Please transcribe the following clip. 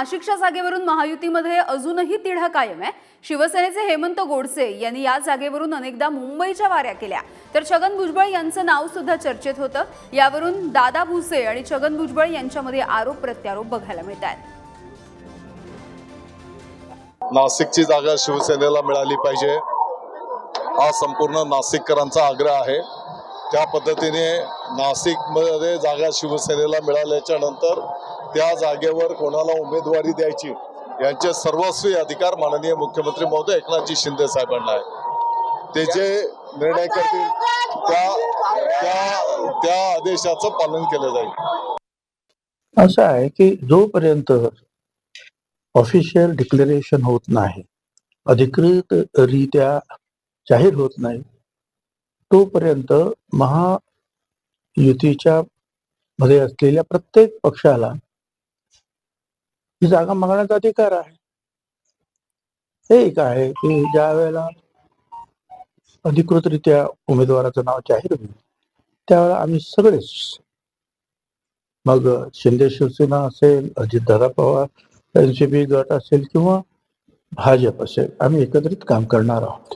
नाशिकच्या जागेवरून महायुतीमध्ये अजूनही तिढा कायम आहे. शिवसेनेचे हेमंत गोडसे यांनी या जागेवरून अनेकदा मुंबईच्या वाऱ्या केल्या. तर छगन भुजबळ यांचं नाव सुद्धा चर्चेत होतं. यावरून दादा भुसे आणि छगन भुजबळ यांच्यामध्ये आरोप प्रत्यारोप बघायला मिळत आहेत. नाशिकची जागा शिवसेनेला मिळाली पाहिजे. हा संपूर्ण नाशिककरांचा आग्रह आहे. त्या पद्धतीने नाशिकमध्ये जागा शिवसेनेला मिळाल्याच्या नंतर त्या जागेवर कोणाला उमेदवारी द्यायची यांचे सर्वस्वी अधिकार माननीय मुख्यमंत्री महोदय एकनाथजी शिंदे साहेबांना आहे. ते जे निर्णय करतील त्या त्या त्या आदेशाचं पालन केलं जाईल. असं आहे की जोपर्यंत ऑफिशियल डिक्लेरेशन होत नाही अधिकृत रित्या जाहीर होत नाही तोपर्यंत महायुतीच्या मध्ये असलेल्या प्रत्येक पक्षाला ही जागा मागण्याचा अधिकार आहे. हे एक आहे की ज्या वेळेला अधिकृतरित्या उमेदवाराचं नाव जाहीर होईल त्यावेळेला आम्ही सगळेच मग शिंदे शिवसेना असेल अजितदादा पवार एनसीपी गट असेल किंवा भाजप असेल आम्ही एकत्रित काम करणार आहोत.